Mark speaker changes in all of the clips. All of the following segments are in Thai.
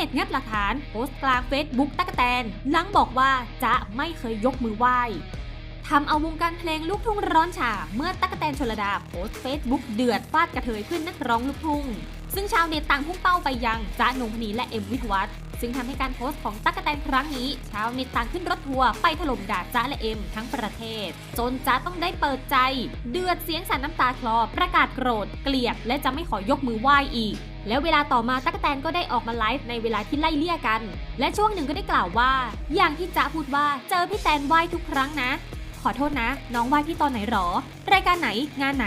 Speaker 1: เน็ตงัดหลักฐานโพสต์กลางเฟซบุ๊กตั๊กแตนหลังบอกว่าจะไม่เคยยกมือไหว้ทำเอาวงการเพลงลูกทุ่งร้อนฉาเมื่อตั๊กแตนชลดาโพสต์เฟซบุ๊กเดือดฟาดกระเทยขึ้นนักร้องลูกทุ่ง ซึ่งชาวเน็ตต่างพุ่งเป้าไปยังจ๊ะนงพนีและเอ็มวิทวัฒน์ซึ่งทำให้การโพสต์ของตั๊กแตนครั้งนี้ ชาวเน็ตต่างขึ้นรถทัวร์ไปถล่มด่าจ๊ะและเอ็มทั้งประเทศ จนจ๊ะต้องได้เปิดใจ เดือดเสียงสั่นน้ำตาคลอประกาศโกรธ เกลียด และจะไม่ขอยกมือไหว้อีก แล้วเวลาต่อมาตั๊กแตนก็ได้ออกมาไลฟ์ในเวลาที่ไล่เลี่ยกัน และช่วงหนึ่งก็ได้กล่าวว่า อย่างที่จ๊ะพูดว่าเจอพี่แตนไหว้ทุกครั้งนะ ขอโทษนะ น้องไหว้พี่ตอนไหนหรอ รายการไหนงานไหน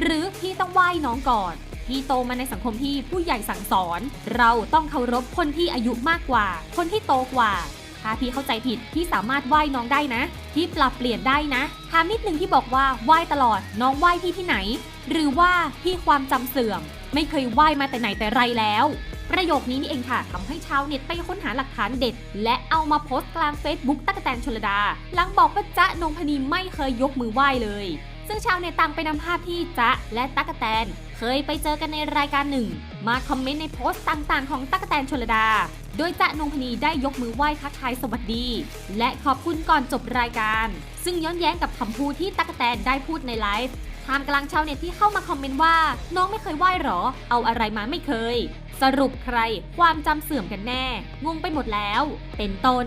Speaker 1: หรือพี่ต้องไหว้น้องก่อน พี่โตมาในสังคมที่ผู้ใหญ่สั่งสอน เราต้องเคารพคนที่อายุมากกว่า คนที่โตกว่า ถ้าพี่เข้าใจผิดพี่สามารถไหว้น้องได้นะ พี่ปรับเปลี่ยนได้นะถามนิดนึงที่บอกว่าไหว้ตลอดน้องไหว้พี่ที่ไหน หรือว่าพี่ความจำเสื่อม ไม่เคยไหว้มาแต่ไหนแต่ไรแล้วประโยคนี้นี่เองค่ะทำให้ชาวเน็ตไปค้นหาหลักฐานเด็ด และเอามาโพสต์กลางเฟซบุ๊กตั๊กแตนชลดา หลังบอกว่าจ๊ะนงพนีไม่เคยยกมือไหว้เลย ซึ่งชาวเน็ตต่างไปนำภาพที่จ๊ะและตั๊กแตน เคยไปเจอกันในรายการหนึ่ง มาคอมเมนต์ในโพสต์ต่างๆ ของตั๊กแตนชลดา โดยจ๊ะนงพนีได้ยกมือไหว้ทักทายสวัสดี และขอบคุณก่อนจบรายการ ซึ่งย้อนแย้งกับคำพูดที่ตั๊กแตนได้พูดในไลฟ์ท่ามกลางชาวเน็ตที่เข้ามาคอมเมนต์ว่า น้องไม่เคยไหว้หรอ เอาอะไรมาไม่เคย สรุปใครความจำเสื่อมกันแน่ งงไปหมดแล้ว เป็นต้น